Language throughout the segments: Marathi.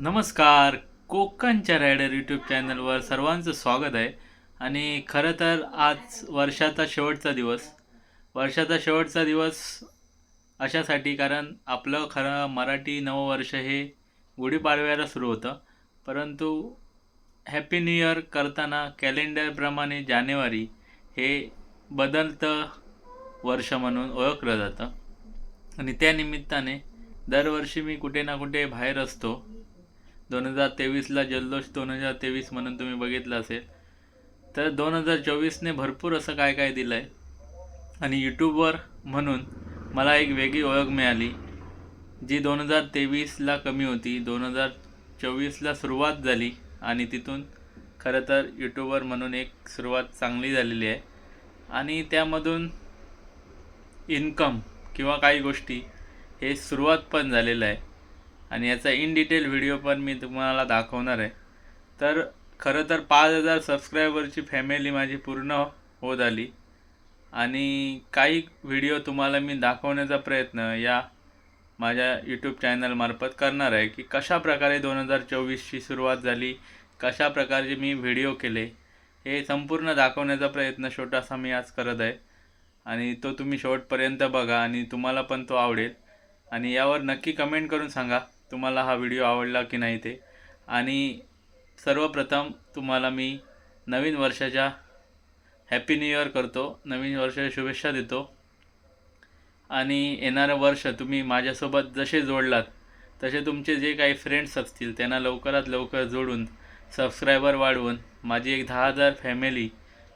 नमस्कार. कोकणच्या रायडर यूट्यूब चॅनलवर सर्वांचं स्वागत आहे. आणि खरं तर आज वर्षाचा शेवटचा दिवस. वर्षाचा शेवटचा दिवस अशासाठी कारण आपलं खरं मराठी नववर्ष हे गुढीपाडव्याला सुरू होतं. परंतु हॅपी न्यू इयर करताना कॅलेंडरप्रमाणे जानेवारी हे बदलतं वर्ष म्हणून ओळखलं जातं. आणि त्या निमित्ताने दरवर्षी मी कुठे ना कुठे बाहेर असतो. दोन हजार तेवीसला जल्लोष दोन हजार तेवीस म्हणून तुम्ही बघितलं असेल. तर दोन हजार चोवीसने भरपूर असं काय काय दिलं आहे आणि यूट्यूबवर म्हणून मला एक वेगळी ओळख मिळाली जी दोन हजार तेवीसला कमी होती. दोन हजार चोवीसला सुरुवात झाली आणि तिथून खरं तर यूट्यूबर म्हणून एक सुरुवात चांगली झालेली आहे. आणि त्यामधून इन्कम किंवा काही गोष्टी हे सुरुवात पण झालेलं आहे. आणि याचा इन डिटेल व्हिडिओ पण मी तुम्हाला दाखवणार आहे. तर खरं तर पाच हजार सबस्क्रायबरची फॅमिली माझी पूर्ण होत आली. आणि काही व्हिडिओ तुम्हाला मी दाखवण्याचा प्रयत्न या माझ्या यूट्यूब चॅनलमार्फत करणार आहे की कशा प्रकारे दोन हजार चोवीसची सुरुवात झाली कशा प्रकारचे मी व्हिडिओ केले हे संपूर्ण दाखवण्याचा प्रयत्न छोटासा मी आज करत आहे. आणि तो तुम्ही शेवटपर्यंत बघा आणि तुम्हाला पण तो आवडेल. आणि यावर नक्की कमेंट करून सांगा. तुम्हाला हा व्हिडिओ आवडला की नाही ते. आणि सर्वप्रथम तुम्हाला मी नवीन वर्षाच्या हॅपी न्यू इयर करतो. नवीन वर्षाच्या शुभेच्छा देतो. आणि येणारं वर्ष तुम्ही माझ्यासोबत जसे जोडलात तसे तुमचे जे काही फ्रेंड्स असतील त्यांना लवकरात लवकर जोडून सबस्क्रायबर वाढवून माझी एक दहा हजार फॅमिली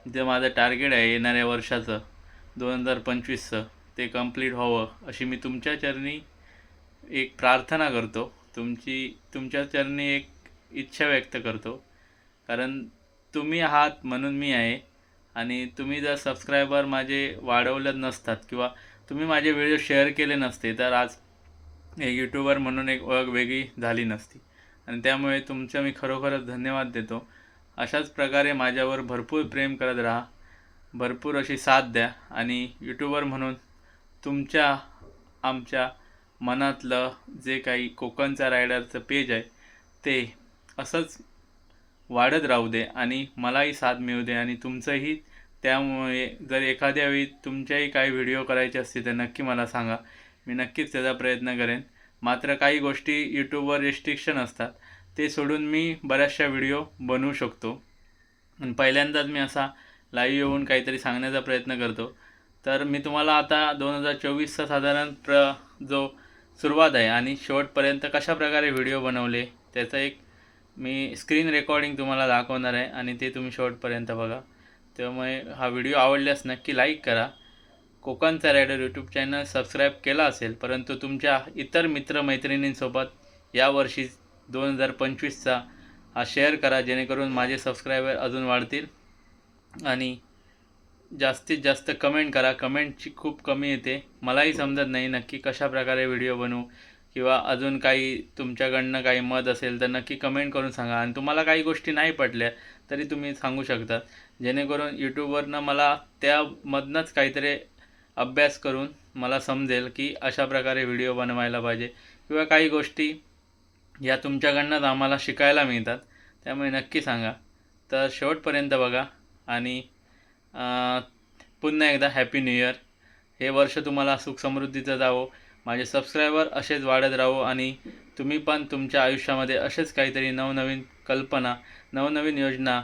जे माझं टार्गेट आहे येणाऱ्या वर्षाचं दोन हजार पंचवीसचं ते कंप्लीट व्हावं अशी मी तुमच्या चरणी एक प्रार्थना करतो. तुमची तुमच्या चरणी एक इच्छा व्यक्त करतो. कारण तुम्ही आहात म्हणून मी आहे. आणि तुम्ही जर सबस्क्रायबर माझे वाढवलं नसतात किंवा तुम्ही माझे व्हिडिओ शेअर केले नसते तर आज एक यूट्यूबर म्हणून एक ओळख वेगळी झाली नसती. आणि त्यामुळे तुमचं मी खरोखरच धन्यवाद देतो. अशाच प्रकारे माझ्यावर भरपूर प्रेम करत राहा. भरपूर अशी साथ द्या. आणि यूट्यूबर म्हणून तुमच्या आमच्या मनातलं जे काही कोकणचा रायडरचं पेज आहे ते असंच वाढत राहू दे आणि मलाही साथ मिळू दे आणि तुमचंही. त्यामुळे जर एखाद्या वेळी तुमच्याही काही व्हिडिओ करायचे असतील तर नक्की मला सांगा. मी नक्कीच त्याचा प्रयत्न करेन. मात्र काही गोष्टी यूट्यूबवर रिस्ट्रिक्शन असतात. ते सोडून मी बऱ्याचशा व्हिडिओ बनवू शकतो. पहिल्यांदाच मी असा लाईव्ह येऊन काहीतरी सांगण्याचा प्रयत्न करतो. तर मी तुम्हाला आता दोन हजार चोवीसचा साधारण प्र जो सुरुवात आहे. आणि शेवटपर्यंत कशा प्रकारे व्हिडिओ बनवले त्याचं एक मी स्क्रीन रेकॉर्डिंग तुम्हाला दाखवणार आहे आणि ते तुम्ही शेवटपर्यंत बघा. त्यामुळे हा व्हिडिओ आवडल्यास नक्की लाईक करा. कोकणचा रायडर यूट्यूब चॅनल सबस्क्राईब केला असेल परंतु तुमच्या इतर मित्रमैत्रिणींसोबत यावर्षी दोन हजार पंचवीसचा हा शेअर करा जेणेकरून माझे सबस्क्रायबर अजून वाढतील. आणि जास्तीत जास्त कमेंट करा. कमेंटची खूप कमी येते. मलाही समजत नाही नक्की कशाप्रकारे व्हिडिओ बनवू किंवा अजून काही तुमच्याकडनं काही मत असेल तर नक्की कमेंट करून सांगा. आणि तुम्हाला काही गोष्टी नाही पटल्या तरी तुम्ही सांगू शकता. जेणेकरून यूट्यूबवरनं मला त्यामधनंच काहीतरी अभ्यास करून मला समजेल की अशा प्रकारे व्हिडिओ बनवायला पाहिजे किंवा काही गोष्टी या तुमच्याकडनंच आम्हाला शिकायला मिळतात. त्यामुळे नक्की सांगा. तर शेवटपर्यंत बघा आणि पुन्हा एकदा हॅपी न्यू इयर हे वर्ष तुम्हाला सुख समृद्धीचं जावो. माझे सबस्क्रायबर असेच वाढत राहो आणि तुम्ही पण तुमच्या आयुष्यामध्ये असेच काहीतरी नवनवीन कल्पना नवनवीन योजना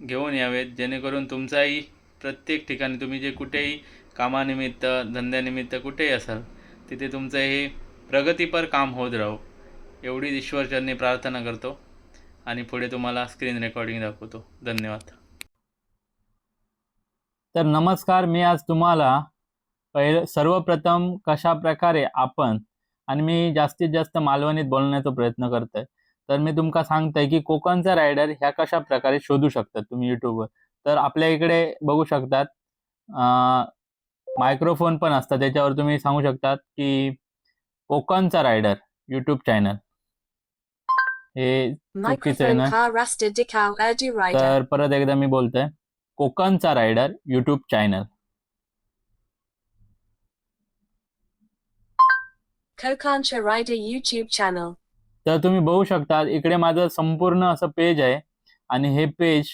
घेऊन यावेत. जेणेकरून तुमचाही प्रत्येक ठिकाणी तुम्ही जे कुठेही कामानिमित्त धंद्यानिमित्त कुठेही असाल तिथे तुमचं हे प्रगतीपर काम होत राहो. एवढीच ईश्वरचरणी प्रार्थना करतो आणि पुढे तुम्हाला स्क्रीन रेकॉर्डिंग दाखवतो. धन्यवाद. तर नमस्कार मी आज तुम्हाला पहिले सर्वप्रथम कशा प्रकारे आपण आणि मी जास्तीत जास्त मालवणीत बोलण्याचा प्रयत्न करतोय. तर मी तुमका सांगतोय की कोकणचा रायडर ह्या कशा प्रकारे शोधू शकतात तुम्ही युट्यूबवर तर आपल्या इकडे बघू शकतात मायक्रोफोन पण असतात त्याच्यावर तुम्ही सांगू शकतात की कोकणचा रायडर युट्यूब चॅनल हे चुकीचं आहे ना. तर परत एकदा मी बोलतोय. कोकणचा rider YouTube channel Kokancha rider YouTube channel. तर तुम्ही बघू शकता इकडे माझं संपूर्ण असं पेज आहे आणि हे पेज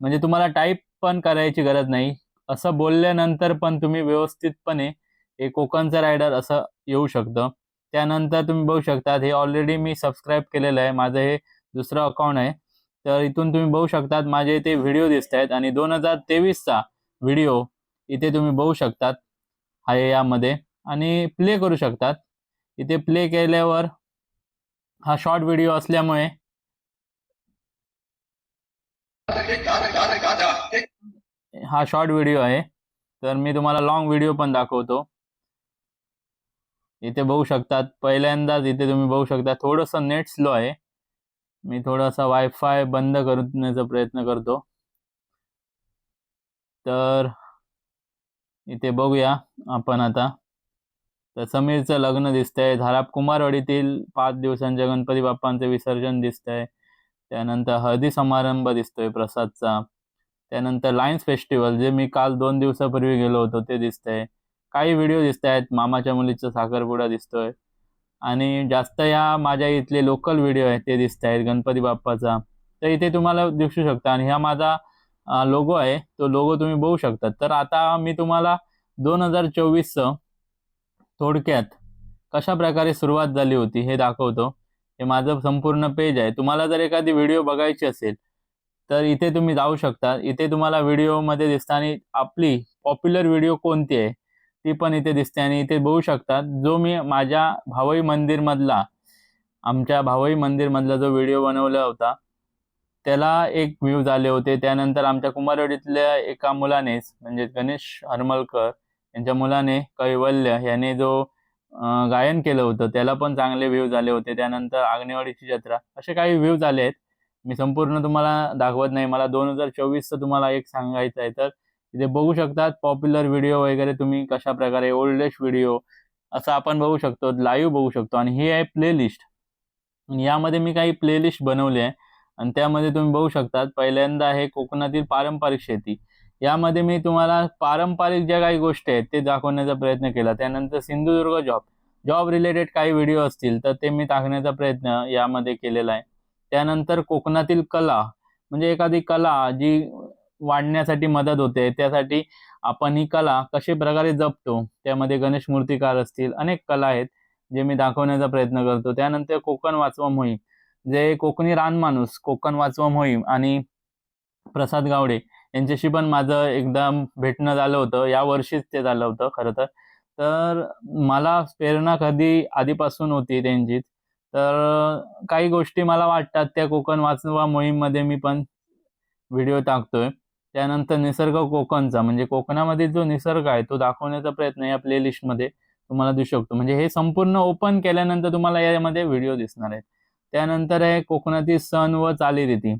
म्हणजे तुम्हाला टाईप पण करायची गरज नाही. असं बोलल्यानंतर पण तुम्ही व्यवस्थितपणे हे कोकणचं रायडर असं येऊ शकतं. त्यानंतर तुम्ही बघू शकता हे ऑलरेडी मी सबस्क्राईब केलेलं आहे. माझं हे दुसरं अकाउंट आहे. तर इथून तुम्ही बघू शकतात माझे इथे व्हिडिओ दिसत आहेत आणि दोन हजार तेवीसचा व्हिडिओ इथे तुम्ही बघू शकतात. आहे यामध्ये. आणि प्ले करू शकतात. इथे प्ले केल्यावर हा शॉर्ट व्हिडिओ असल्यामुळे हा शॉर्ट व्हिडिओ आहे. तर मी तुम्हाला लॉंग व्हिडिओ पण दाखवतो. इथे बघू शकतात. पहिल्यांदाच इथे तुम्ही बघू शकता. थोडंसं नेट स्लो आहे. मी थोडासा वायफाय बंद करण्याचा प्रयत्न करतो. तर इथे बघूया आपण आता. तर समीरचं लग्न दिसतंय. धाराप कुमारवाडीतील पाच दिवसांच्या गणपती बाप्पांचं विसर्जन दिसतंय. त्यानंतर हळदी समारंभ दिसतोय प्रसादचा. त्यानंतर लायन्स फेस्टिवल जे मी काल दोन दिवसापूर्वी गेलो होतो ते दिसतंय. काही व्हिडिओ दिसत आहेत मामाच्या मुलीचा साखरपुडा दिसतोय. आणि जास्त या माझ्या इथले लोकल व्हिडिओ आहेत ते दिसत आहेत गणपती बाप्पाचा. तर इथे तुम्हाला दिसू शकता आणि हा माझा लोगो आहे. तो लोगो तुम्ही बघू शकता. तर आता मी तुम्हाला दोन हजार चोवीसचं थोडक्यात कशा प्रकारे सुरुवात झाली होती हे दाखवतो. हे माझं संपूर्ण पेज आहे. तुम्हाला जर एखादी व्हिडिओ बघायची असेल तर इथे तुम्ही जाऊ शकता. इथे तुम्हाला व्हिडिओमध्ये दिसता आणि आपली पॉप्युलर व्हिडिओ कोणती आहे? ती पण इथे दिसते आणि इथे बघू शकतात. जो मी माझ्या भावई मंदिरमधला आमच्या भावई मंदिरमधला जो व्हिडिओ बनवला होता त्याला एक व्ह्यूज आले होते. त्यानंतर आमच्या कुमारवाडीतल्या एका मुलानेच म्हणजे गणेश हरमलकर यांच्या मुलाने कैवल्य याने जो गायन केलं होतं त्याला पण चांगले व्ह्यूज आले होते. त्यानंतर आग्नेवाडीची जत्रा असे काही व्ह्यूज आले आहेत मी संपूर्ण तुम्हाला दाखवत नाही. मला दोन हजार चोवीसचं तुम्हाला एक सांगायचं आहे तर इथे बघू शकतात पॉप्युलर व्हिडिओ वगैरे तुम्ही कशा प्रकारे ओल्डेस्ट व्हिडिओ असं आपण बघू शकतो लाईव्ह बघू शकतो. आणि ही आहे प्लेलिस्ट यामध्ये मी काही प्लेलिस्ट बनवली आहे. आणि त्यामध्ये तुम्ही बघू शकतात पहिल्यांदा आहे कोकणातील पारंपरिक शेती. यामध्ये मी तुम्हाला पारंपरिक ज्या काही गोष्टी आहेत ते दाखवण्याचा प्रयत्न केला. त्यानंतर सिंधुदुर्ग जॉब जॉब रिलेटेड काही व्हिडिओ असतील तर ते मी टाकण्याचा प्रयत्न यामध्ये केलेला आहे. त्यानंतर कोकणातील कला. म्हणजे एखादी कला जी वाढण्यासाठी मदत होते. त्यासाठी आपण ही कला कशी प्रकारे जपतो त्यामध्ये गणेश मूर्तिकार असतील अनेक कला आहेत जे मी दाखवण्याचा प्रयत्न करतो. त्यानंतर कोकण वाचवा मोहीम जे कोकणी रानमाणूस कोकण वाचवा मोहीम आणि प्रसाद गावडे यांच्याशी पण माझं एकदम भेटणं झालं होतं. या वर्षीच ते झालं होतं खरं तर. तर मला प्रेरणा कधी आधीपासून होती त्यांची तर काही गोष्टी मला वाटतात त्या कोकण वाचवा मोहीममध्ये मी पण व्हिडिओ टाकतोय. त्यानंतर निसर्ग कोकणचा म्हणजे कोकणामध्ये जो निसर्ग आहे तो दाखवण्याचा प्रयत्न या प्लेलिस्टमध्ये तुम्हाला दिसू शकतो. म्हणजे हे संपूर्ण ओपन केल्यानंतर तुम्हाला यामध्ये व्हिडिओ दिसणार आहेत. त्यानंतर आहे कोकणातील सण व चालीरीती.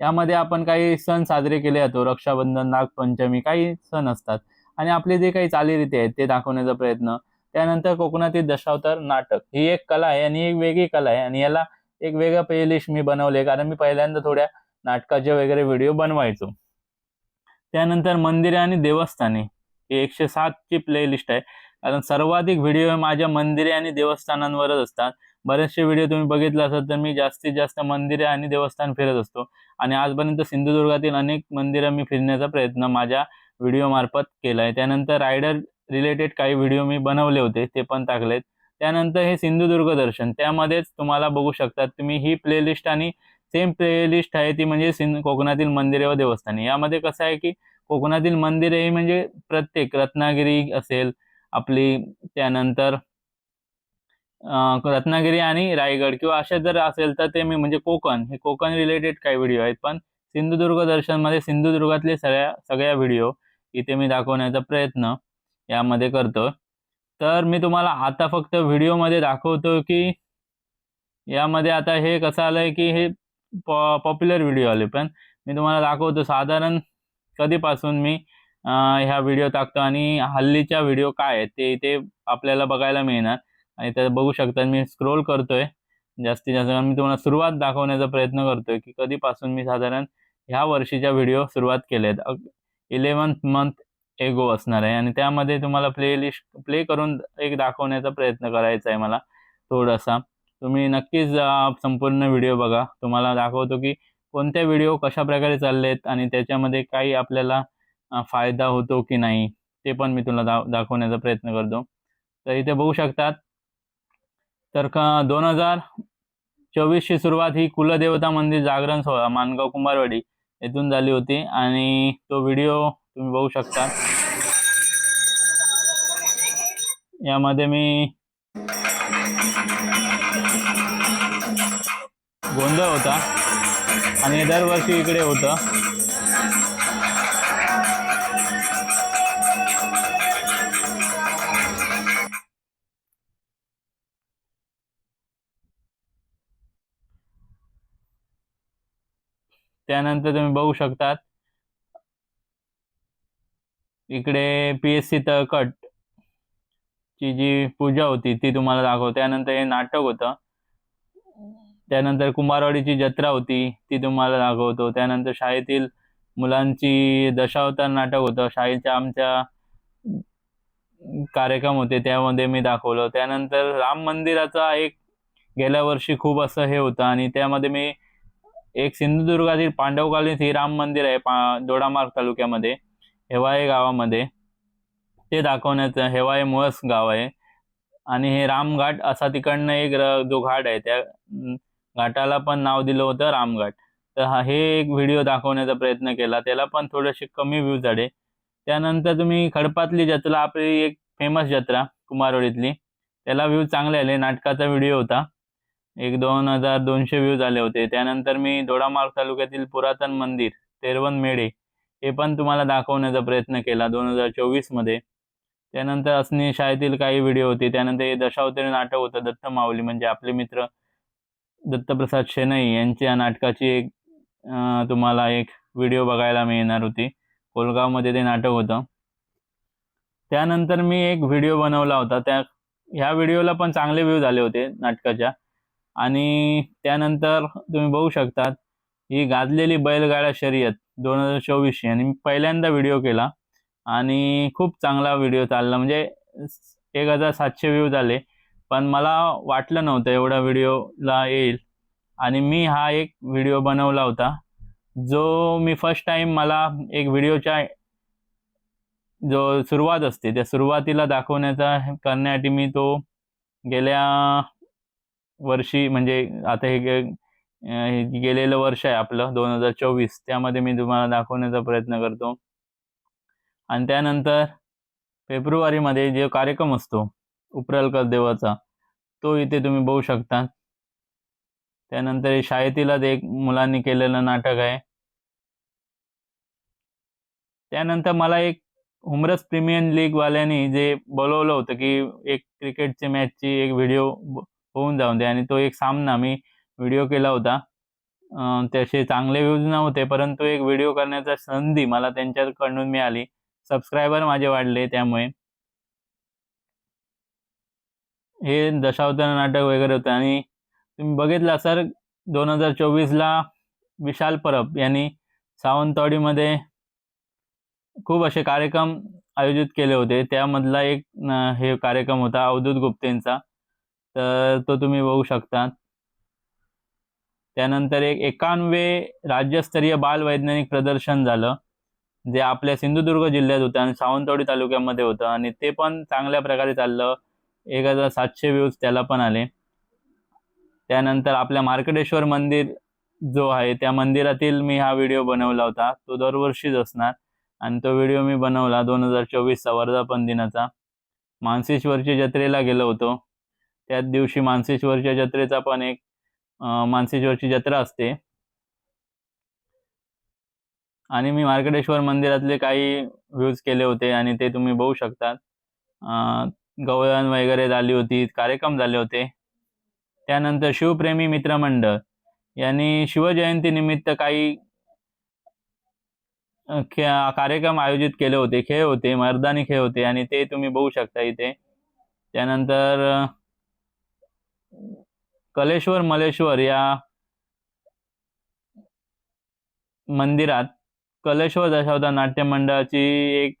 यामध्ये आपण काही सण साजरे केले जातो. रक्षाबंधन नागपंचमी काही सण असतात. आणि आपले जे काही चालीरीती आहेत ते दाखवण्याचा प्रयत्न. त्यानंतर कोकणातील दशावतार नाटक. ही एक कला आहे आणि एक वेगळी कला आहे. आणि याला एक वेगळं प्लेलिस्ट मी बनवले कारण मी पहिल्यांदा थोड्या नाटकाचे वगैरे व्हिडिओ बनवायचो. त्यानंतर मंदिरे आणि देवस्थाने. हे एकशे सातची प्लेलिस्ट आहे. कारण सर्वाधिक व्हिडिओ माझ्या मंदिरे आणि देवस्थानांवरच असतात. बरेचसे व्हिडिओ तुम्ही बघितले असाल तर मी जास्तीत जास्त मंदिरे आणि देवस्थान फिरत असतो. आणि आजपर्यंत सिंधुदुर्गातील अनेक मंदिरं मी फिरण्याचा प्रयत्न माझ्या व्हिडिओमार्फत केला आहे त्यानंतर रायडर रिलेटेड काही व्हिडिओ मी बनवले होते ते पण टाकलेत. त्यानंतर हे सिंधुदुर्ग दर्शन. त्यामध्येच तुम्हाला बघू शकतात तुम्ही ही प्लेलिस्ट आणि सेम प्लेलिस्ट आहे ती म्हणजे सिंध कोकणातील मंदिरे व देवस्थाने. यामध्ये कसं आहे की कोकणातील मंदिरे ही म्हणजे प्रत्येक रत्नागिरी असेल आपली त्यानंतर रत्नागिरी आणि रायगड किंवा अशा जर असेल तर ते मी म्हणजे कोकण. हे कोकण रिलेटेड काही व्हिडिओ आहेत पण सिंधुदुर्ग दर्शनमध्ये सिंधुदुर्गातले सगळ्या सगळ्या व्हिडिओ इथे मी दाखवण्याचा प्रयत्न यामध्ये करतो. तर मी तुम्हाला आता फक्त व्हिडिओमध्ये दाखवतो की यामध्ये आता हे कसं आलंय की हे पॉप्युलर व्हिडिओ आले. पण मी तुम्हाला दाखवतो साधारण कधीपासून मी ह्या व्हिडिओ टाकतो आणि हल्लीच्या व्हिडिओ काय आहेत ते इथे आपल्याला बघायला मिळणार. आणि त्यात बघू शकता मी स्क्रोल करतोय. जास्तीत जास्त मी तुम्हाला सुरुवात दाखवण्याचा प्रयत्न करतोय की कधीपासून मी साधारण ह्या वर्षीच्या व्हिडिओ सुरुवात केले आहेत इलेवन्थ मंथ एगो असणार आहे. आणि त्यामध्ये तुम्हाला प्लेलिस्ट प्ले करून एक दाखवण्याचा प्रयत्न करायचा आहे मला थोडासा. तुम्ही नक्कीच संपूर्ण व्हिडिओ बघा. तुम्हाला दाखवतो की कोणत्या व्हिडिओ कशा प्रकारे चाललेत आणि त्याच्यामध्ये काही आपल्याला फायदा होतो की नाही ते पण मी तुला दा दाखवण्याचा प्रयत्न करतो. तर इथे बघू शकतात. तर का दोन हजार चोवीसची सुरुवात ही कुलदेवता मंदिर जागरण सोहळा मानगाव कुंभारवाडी येथून झाली होती आणि तो व्हिडिओ तुम्ही बघू शकता. यामध्ये मी गोंधळ होता आणि दरवर्षी इकडे होतं. त्यानंतर तुम्ही बघू शकतात. इकडे पी एस सी तळकट ची जी पूजा होती ती तुम्हाला दाखव त्यानंतर हे नाटक होतं. त्यानंतर कुंभारवाडीची जत्रा होती ती तुम्हाला दाखवतो. त्यानंतर शाळेतील मुलांची दशावतार नाटक होतं. शाळेच्या आमच्या कार्यक्रम होते त्यामध्ये मी दाखवलं. त्यानंतर राम मंदिराचा एक गेल्या वर्षी खूप असं हे होतं आणि त्यामध्ये मी एक सिंधुदुर्गातील पांडवकालीन हे राम मंदिर आहे पा दोडामार्ग तालुक्यामध्ये हेवाळे गावामध्ये. ते दाखवण्याचं हेवाळे मुळस गाव आहे. आणि हे रामघाट असा तिकडनं एक जो घाट आहे त्या घाटाला पण नाव दिलं होतं रामघाट. तर हा हे एक व्हिडिओ दाखवण्याचा प्रयत्न केला. त्याला पण थोडेसे कमी व्ह्यू झाले त्यानंतर तुम्ही खडपातली जत्रा आपली एक फेमस जत्रा कुमारवाडीतली त्याला व्ह्यू चांगले आले. नाटकाचा व्हिडिओ होता. एक दोन हजार दोनशे व्ह्यू आले होते. त्यानंतर मी दोडामार्ग तालुक्यातील पुरातन मंदिर तेरवन मेढे हे पण तुम्हाला दाखवण्याचा प्रयत्न केला दोन हजार चोवीसमध्ये त्यानंतर असणे शाळेतील काही व्हिडिओ होते. त्यानंतर हे दशावतारी नाटक होतं दत्त माऊली म्हणजे आपले मित्र दत्तप्रसाद शेनई यांच्या नाटकाची एक तुम्हाला एक व्हिडिओ बघायला मिळणार होती. कोलगावमध्ये ते नाटक होतं. त्यानंतर मी एक व्हिडिओ बनवला होता. त्या ह्या व्हिडिओला पण चांगले व्ह्यू झाले होते नाटकाच्या. आणि त्यानंतर तुम्ही बघू शकतात ही गाजलेली बैलगाड्या शर्यत दोन हजार चोवीसशे आणि मी पहिल्यांदा व्हिडिओ केला. आणि खूप चांगला व्हिडिओ चालला. म्हणजे एक हजार सातशे व्ह्यू झाले. पण मला वाटलं नव्हतं एवढा व्हिडिओला येईल. आणि मी हा एक व्हिडिओ बनवला होता. जो मी फर्स्ट टाइम मला एक व्हिडिओच्या जो सुरुवात असते त्या सुरुवातीला दाखवण्याचा करण्यासाठी मी तो गेल्या वर्षी म्हणजे आता हे गेलेलं वर्ष आहे आपलं दोन हजार चोवीस. त्यामध्ये मी तुम्हाला दाखवण्याचा प्रयत्न करतो. आणि त्यानंतर फेब्रुवारीमध्ये जो कार्यक्रम असतो उपरलकर देवाचा तो इथे तुम्ही बघू शकता. त्यानंतर शाळेतीलच एक मुलांनी केलेलं नाटक आहे. त्यानंतर मला एक हुमरस प्रीमियर लीगवाल्यांनी जे बोलवलं होतं की एक क्रिकेटची मॅचची एक व्हिडिओ होऊन जाऊन दे. आणि तो एक सामना मी व्हिडिओ केला होता. त्याचे चांगले व्ह्यूज नव्हते परंतु एक व्हिडिओ करण्याचा संधी मला त्यांच्याकडून मिळाली. सबस्क्रायबर माझे वाढले त्यामुळे. हे दशावतार नाटक वगैरे होतं. आणि तुम्ही बघितला सर दोन हजार चोवीसला विशाल परब यांनी सावंतवाडीमध्ये खूप असे कार्यक्रम आयोजित केले होते. त्यामधला एक हे कार्यक्रम होता अवधूत गुप्तेंचा. तर तो तुम्ही बघू शकता त्यानंतर एक एकानवे राज्यस्तरीय बालवैज्ञानिक प्रदर्शन झालं जे आपल्या सिंधुदुर्ग जिल्ह्यात होतं आणि सावंतवाडी तालुक्यामध्ये होतं. आणि ते पण चांगल्या प्रकारे चाललं. एक हजार सातशे व्ह्यूज त्याला पण आले. त्यानंतर आपल्या मार्कटेश्वर मंदिर जो आहे त्या मंदिरातील मी हा व्हिडिओ बनवला होता. तो दरवर्षीच असणार. आणि तो व्हिडिओ मी बनवला दोन हजार चोवीसचा वर्धापन दिनाचा. मानसेश्वरच्या जत्रेला गेलो होतो. त्याच दिवशी मानसेश्वरच्या जत्रेचा पण एक मानसेश्वरची जत्रा असते. आणि मी मार्कटेश्वर मंदिरातले काही व्ह्यूज केले होते आणि ते तुम्ही बघू शकतात. गवळण वगैरे झाली होती कार्यक्रम झाले होते. त्यानंतर शिवप्रेमी मित्रमंडळ यांनी शिवजयंती निमित्त काही कार्यक्रम आयोजित केले होते खेळ होते मर्दानी खेळ होते आणि ते तुम्ही बघू शकता इथे. त्यानंतर कलेश्वर मलेश्वर या मंदिरात कलेश्वर दशावतार नाट्य मंडळाची एक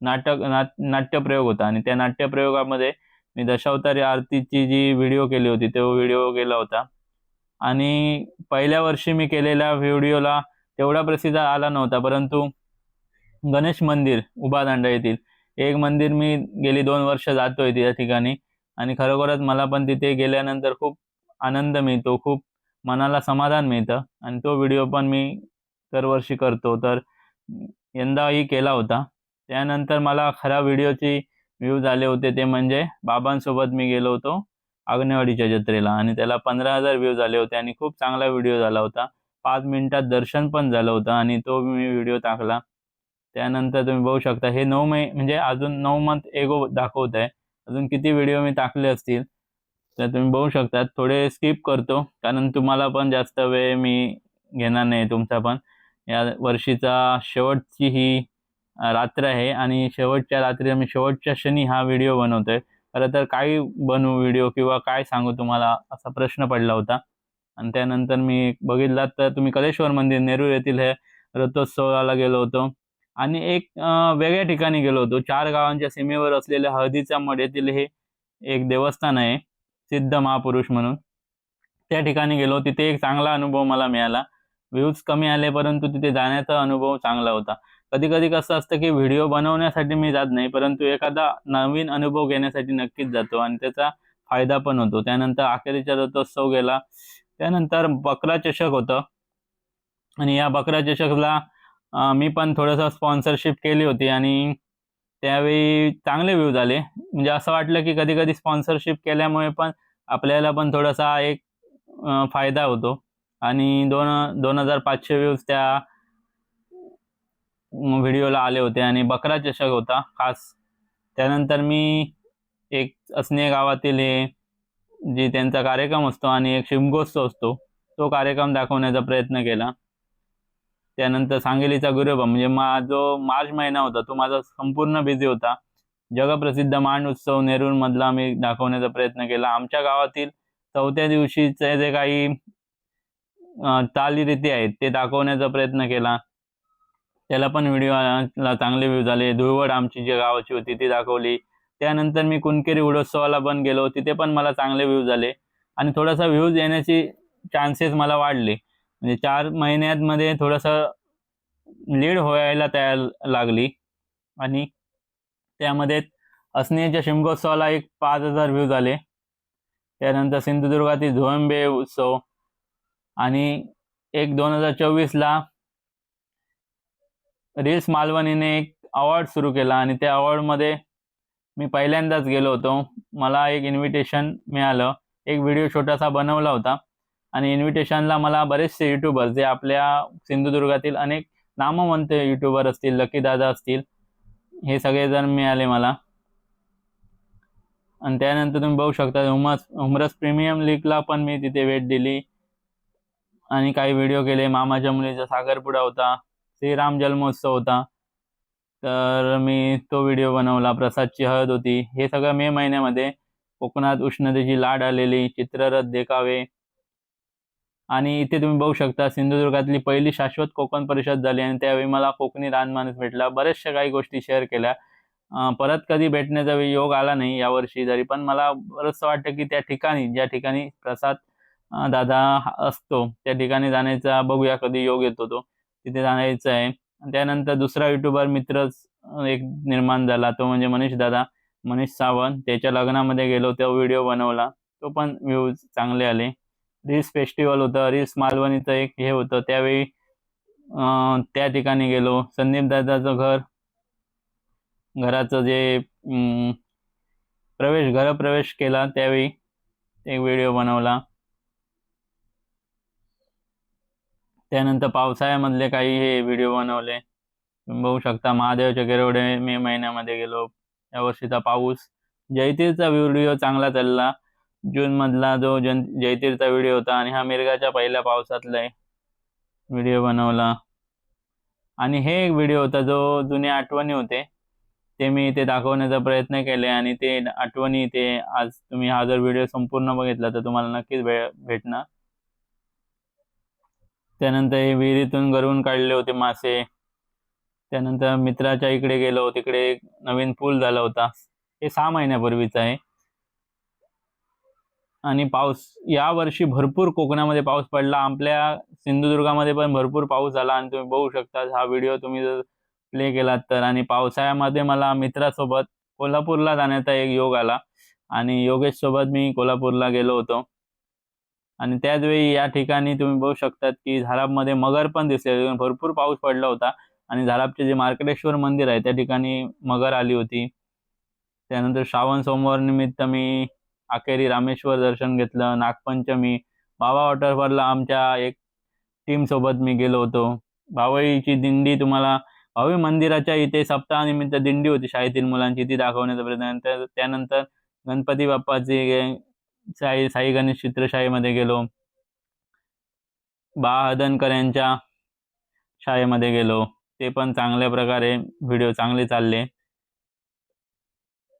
नाटक नाट नाट्यप्रयोग होता. आणि त्या नाट्यप्रयोगामध्ये मी दशावतारी आरतीची जी व्हिडिओ केली होती तो व्हिडिओ केला होता. आणि पहिल्या वर्षी मी केलेल्या व्हिडिओला तेवढा प्रसिद्ध आला नव्हता परंतु गणेश मंदिर उभादांडा येथील एक मंदिर मी गेली दोन वर्ष जातोय त्या ठिकाणी. आणि खरोखरच मला पण तिथे गेल्यानंतर खूप आनंद मिळतो खूप मनाला समाधान मिळतं. आणि तो व्हिडिओ पण मी दरवर्षी करतो. तर यंदाही केला होता. त्यानंतर मला खऱ्या व्हिडिओची व्ह्यूज आले होते ते म्हणजे बाबांसोबत मी गेलो होतो आग्नेवाडीच्या जत्रेला आणि त्याला पंधरा हजार व्ह्यूज आले होते आणि खूप चांगला व्हिडिओ झाला होता. पाच मिनिटात दर्शन पण झालं होतं आणि तो मी व्हिडिओ टाकला. त्यानंतर तुम्ही बघू शकता हे नऊ मे म्हणजे अजून नऊ मंथ एगो दाखवत आहे. अजून किती व्हिडिओ मी टाकले असतील तर तुम्ही बघू शकता. थोडे स्किप करतो कारण तुम्हाला पण जास्त वेळ मी घेणार नाही तुमचा पण. या वर्षीचा शेवटची ही रात्र आहे आणि शेवटच्या रात्री मी शेवटच्या क्षणी हा व्हिडिओ बनवतोय. खरं तर काय बनवू व्हिडिओ किंवा काय सांगू तुम्हाला असा प्रश्न पडला होता. आणि त्यानंतर मी बघितलात तर तुम्ही कलेश्वर मंदिर नेरूळ येथील हे रथोत्सवाला गेलो होतो. आणि एक वेगळ्या ठिकाणी गेलो होतो. चार गावांच्या सीमेवर असलेल्या हळदीचा मठ येथील हे एक देवस्थान आहे. सिद्ध महापुरुष म्हणून. त्या ठिकाणी गेलो. तिथे एक चांगला अनुभव मला मिळाला. व्ह्यूज कमी आले परंतु तिथे जाण्याचा अनुभव चांगला होता. कधी कधी कसं असतं की व्हिडिओ बनवण्यासाठी मी जात नाही परंतु एखादा नवीन अनुभव घेण्यासाठी नक्कीच जातो आणि त्याचा फायदा पण होतो. त्यानंतर अखेरीचा रथोत्सव गेला त्यानंतर बकरा चषक होतं. आणि या बकरा चषकला मी पण थोडंसं स्पॉन्सरशिप केली होती आणि त्यावेळी चांगले व्ह्यूज आले म्हणजे असं वाटलं की कधी कधी स्पॉन्सरशिप केल्यामुळे पण आपल्याला पण थोडासा एक फायदा होतो. आणि दोन दोन हजार पाचशे व्ह्यूज त्या व्हिडिओला आले होते आणि बकरा चषक होता खास. त्यानंतर मी एक असणे गावातील हे जे त्यांचा कार्यक्रम असतो आणि एक शिमगोत्सव असतो तो कार्यक्रम दाखवण्याचा प्रयत्न केला. त्यानंतर सांगलीचा गुरुबा म्हणजे मा जो मार्च महिना होता तो माझा संपूर्ण बिझी होता. जगप्रसिद्ध मांड उत्सव नेरूरमधला मी दाखवण्याचा प्रयत्न केला. आमच्या गावातील चौथ्या दिवशीचे जे काही चालीरीती आहेत ते दाखवण्याचा प्रयत्न केला. त्याला पण व्हिडिओला चांगले व्ह्यू झाले धुळवड आमची जी गावाची होती ती दाखवली. त्यानंतर मी कुणकेरी उडोत्सवाला पण गेलो तिथे पण मला चांगले व्ह्यूज आले. आणि थोडासा व्ह्यूज येण्याची चान्सेस मला वाढले. म्हणजे चार महिन्यांमध्ये थोडंसं लीड व्हायला तयार लागली. आणि त्यामध्ये असनेच्या शिमगोत्सवाला एक पाच हजार व्ह्यूज आले. त्यानंतर सिंधुदुर्गातील झोंबे उत्सव. आणि एक दोन हजार चोवीसला रिल्स मालवणीने एक अवॉर्ड सुरू केला आणि त्या अवॉर्डमध्ये मी पहिल्यांदाच गेलो होतो. मला एक इन्व्हिटेशन मिळालं. एक व्हिडिओ छोटासा बनवला होता. आणि इन्व्हिटेशनला मला बरेचसे युट्यूबर जे आपल्या सिंधुदुर्गातील अनेक नामवंत युट्यूबर असतील लकी दादा असतील हे सगळेजण मिळाले मला. आणि त्यानंतर तुम्ही बघू शकता हुमस हुमरस प्रीमियम लीगला पण मी तिथे भेट दिली. आणि काही व्हिडिओ केले. मामाच्या मुलीचा साखरपुडा होता. श्रीराम जन्मोत्सव होता. तर मी तो व्हिडिओ बनवला. प्रसादची हळद होती. हे सगळं मे महिन्यामध्ये कोकणात उष्णतेची लाट आलेली चित्ररथ देखावे. आणि इथे तुम्ही बघू शकता सिंधुदुर्गातली पहिली शाश्वत कोकण परिषद झाली आणि त्यावेळी मला कोकणी रानमानस भेटला. बऱ्याचशा काही गोष्टी शेअर केल्या. परत कधी भेटण्याचा योग आला नाही यावर्षी तरी पण मला बरंचसं वाटतं की त्या ठिकाणी ज्या ठिकाणी प्रसाद दादा असतो त्या ठिकाणी जाण्याचा बघूया कधी योग येतो तो. तिथे जाण्याचं आहे. त्यानंतर दुसरा युट्यूबर मित्रच एक निर्माण झाला. तो म्हणजे मनीष दादा. मनीष सावंत. त्याच्या लग्नामध्ये गेलो तो व्हिडिओ बनवला. तो पण व्ह्यूज चांगले आले. रील्स फेस्टिवल होतं. रील्स मालवणीचं एक हे होतं. त्यावेळी त्या ठिकाणी गेलो. संदीप दादाचं घर. घराचं जे प्रवेश घरप्रवेश केला त्यावेळी. एक व्हिडिओ बनवला. त्यानंतर पावसाळ्यामधले काही हे व्हिडिओ बनवले. तुम्ही बघू शकता महादेवच्या गेरवडे मे महिन्यामध्ये गेलो. या वर्षीचा पाऊस जयतीरचा व्हिडिओ चांगला चालला. जूनमधला जो जन जयतीरचा व्हिडिओ होता आणि हा मिरगाच्या पहिल्या पावसातला व्हिडिओ बनवला. आणि हे एक व्हिडिओ होता जो जुने आठवणी होते. ते मी इथे दाखवण्याचा प्रयत्न केले आणि ते आठवणी ते आज तुम्ही हा जर व्हिडिओ संपूर्ण बघितला तर तुम्हाला नक्कीच भे भेटणार. त्यानंतर हे विहिरीतून गरवून काढले होते मासे. त्यानंतर मित्राच्या इकडे गेलो तिकडे एक नवीन पूल झाला होता. हे सहा महिन्यापूर्वीचं आहे. आणि पाऊस या वर्षी भरपूर कोकणामध्ये पाऊस पडला. आपल्या सिंधुदुर्गामध्ये पण भरपूर पाऊस झाला आणि तुम्ही बघू शकता हा व्हिडिओ तुम्ही जर प्ले केलात तर. आणि पावसाळ्यामध्ये मला मित्रासोबत कोल्हापूरला जाण्याचा एक योग आला. आणि योगेश सोबत मी कोल्हापूरला गेलो होतो. आणि त्याच वेळी या ठिकाणी तुम्ही बघू शकतात की झारापमध्ये मगर पण दिसले भरपूर पाऊस पडला होता. आणि झारापचे जे मार्केटेश्वर मंदिर आहे त्या ठिकाणी मगर आली होती. त्यानंतर श्रावण सोमवार निमित्त मी अखेरी रामेश्वर दर्शन घेतलं नागपंचमी. बाबा वॉटरफॉलला आमच्या एक टीमसोबत मी गेलो होतो. भावईची दिंडी तुम्हाला भावी मंदिराच्या इथे सप्ताहानिमित्त दिंडी होती शाळेतील मुलांची ती दाखवण्याचा प्रयत्न. त्यानंतर गणपती बाप्पाची साई साई गणेश चित्रशाळेमध्ये गेलो. बा हदनकर यांच्या शाळेमध्ये गेलो. ते पण चांगल्या प्रकारे व्हिडिओ चांगले चालले.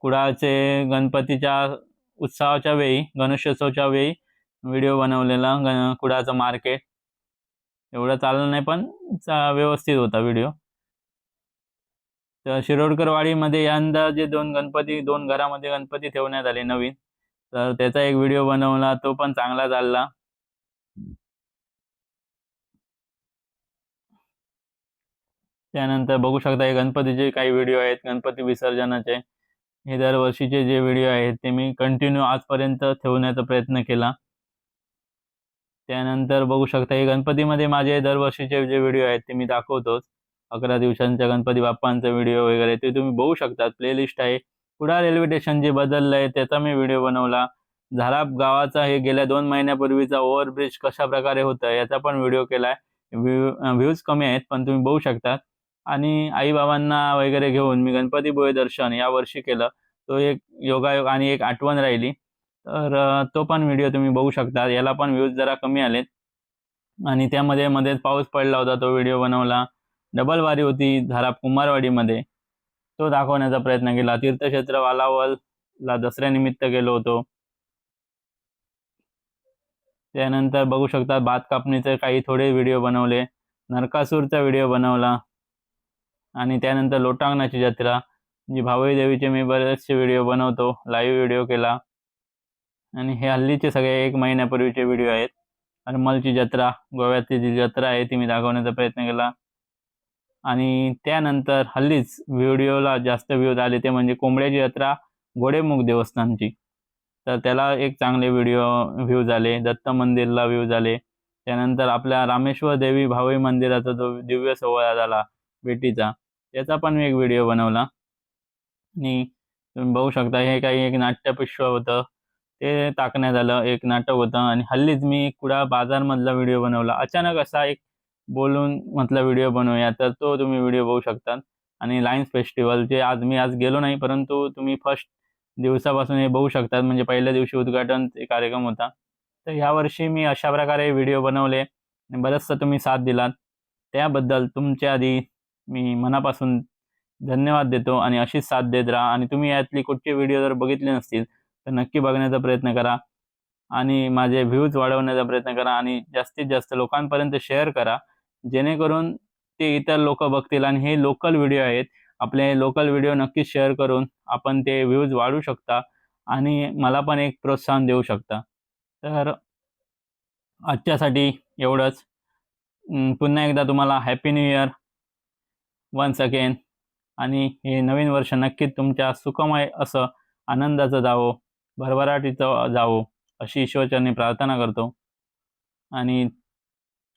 कुडाळचे गणपतीच्या उत्सवाच्या वेळी गणेशोत्सवच्या वेळी व्हिडिओ बनवलेला गण कुडाळचं मार्केट एवढं चाललं नाही पण चा- व्यवस्थित होता व्हिडिओ तर शिरोडकरवाडीमध्ये यंदा जे दोन गणपती दोन घरामध्ये गणपती ठेवण्यात आले नवीन तर त्याचा एक व्हिडिओ बनवला तो पण चांगला चालला. त्यानंतर बघू शकता हे गणपतीचे काही व्हिडिओ आहेत गणपती विसर्जनाचे. हे दरवर्षीचे जे व्हिडिओ आहेत ते मी कंटिन्यू आजपर्यंत ठेवण्याचा प्रयत्न केला. त्यानंतर बघू शकता हे गणपतीमध्ये माझे दरवर्षीचे जे व्हिडिओ आहेत ते मी दाखवतोच. अकरा दिवसांच्या गणपती बाप्पांचा व्हिडिओ वगैरे ते तुम्ही बघू शकता. प्लेलिस्ट आहे. कुडाळ रेल्वे स्टेशन जे बदललं आहे त्याचा मी व्हिडिओ बनवला. झाराप गावाचा हे गेल्या दोन महिन्यापूर्वीचा ओव्हरब्रिज कशा प्रकारे होतं याचा पण व्हिडिओ केला आहे व्ह्यू व्ह्यूज कमी आहेत पण तुम्ही बघू शकता आणि आईबाबांना वगैरे घेऊन मी गणपतीपुळे दर्शन या वर्षी केलं. तो एक योगायोग आणि एक आठवण राहिली. तर तो पण व्हिडिओ तुम्ही बघू शकता याला पण व्ह्यूज जरा कमी आलेत. आणि त्यामध्ये मध्येच पाऊस पडला होता तो व्हिडिओ बनवला. डबल वारी होती धाराप कुमारवाडीमध्ये. तो दाखवण्याचा प्रयत्न केला. तीर्थक्षेत्र वालावलला दसऱ्यानिमित्त गेलो होतो. त्यानंतर बघू शकता भात कापणीचे काही थोडे व्हिडिओ बनवले. नरकासूरचा व्हिडिओ बनवला. आणि त्यानंतर लोटांगणाची जत्रा जी भावई देवीचे मी बरेचसे व्हिडिओ बनवतो लाईव्ह व्हिडिओ केला. आणि हे हल्लीचे सगळे एक महिन्यापूर्वीचे व्हिडिओ आहेत. हरमलची जत्रा गोव्यातली जी जत्रा आहे ती मी दाखवण्याचा प्रयत्न केला. आणि त्यानंतर हल्लीच व्हिडिओला जास्त व्ह्यूज आले ते म्हणजे कोंबड्याची जत्रा घोडेमुख देवस्थानची. तर त्याला एक चांगले व्हिडिओ व्ह्यूज आले दत्त मंदिरला व्ह्यूज आले त्यानंतर आपल्या रामेश्वर देवी भावई मंदिराचा जो दिव्य सोहळा झाला भेटीचा त्याचा पण मी एक व्हिडिओ बनवला. आणि तुम्ही बघू शकता हे काही एक नाट्यपिश्व होतं. ते टाकण्यात आलं एक नाटक होतं. आणि हल्लीच मी कुडा बाजारमधला व्हिडिओ बनवला. अचानक असा एक बोलून म्हटलं व्हिडिओ बनवूया. तर तो तुम्ही व्हिडिओ बघू शकता आणि लायन्स फेस्टिवलचे आज मी आज गेलो नाही परंतु तुम्ही फर्स्ट दिवसापासून हे बघू शकतात. म्हणजे पहिल्या दिवशी उद्घाटन कार्यक्रम होता. तर ह्यावर्षी मी अशा प्रकारे व्हिडिओ बनवले. आणि बरंचसा तुम्ही साथ दिलात. त्याबद्दल तुमच्या आधी मी मनापासून धन्यवाद देतो आणि अशीच साथ देत राहा. आणि तुम्ही यातली कुठचे व्हिडिओ जर बघितले नसतील तर नक्की बघण्याचा प्रयत्न करा. आणि माझे व्ह्यूज वाढवण्याचा प्रयत्न करा. आणि जास्तीत जास्त लोकांपर्यंत शेअर करा. जेणेकरून ते इतर लोक बघतील आणि हे लोकल व्हिडिओ आहेत. आपले लोकल व्हिडिओ नक्कीच शेअर करून आपण ते व्ह्यूज वाढवू शकता आणि मला पण एक प्रोत्साहन देऊ शकता. तर आजच्यासाठी एवढंच. पुन्हा एकदा तुम्हाला happy new year once again आणि हे नवीन वर्ष नक्कीच तुमच्या सुखमय असं आनंदाचं जावो भरभराटीचं जावो अशी ईश्वरचरणी प्रार्थना करतो. आणि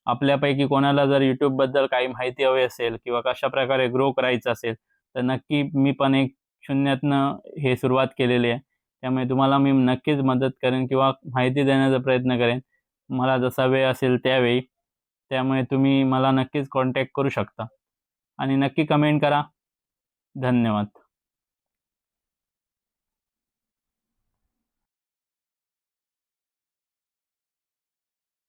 आपल्यापैकी कोणाला जर यूट्यूबबद्दल काही माहिती हवी असेल किंवा कशा प्रकारे ग्रो करायचं असेल तर नक्की मी पण एक शून्यातनं हे सुरुवात केलेली आहे. त्यामुळे तुम्हाला मी नक्कीच मदत करेन किंवा माहिती देण्याचा प्रयत्न करेन. मला जसा वेळ असेल त्यावेळी. त्यामुळे तुम्ही मला नक्कीच कॉन्टॅक्ट करू शकता. आणि नक्की कमेंट करा. धन्यवाद.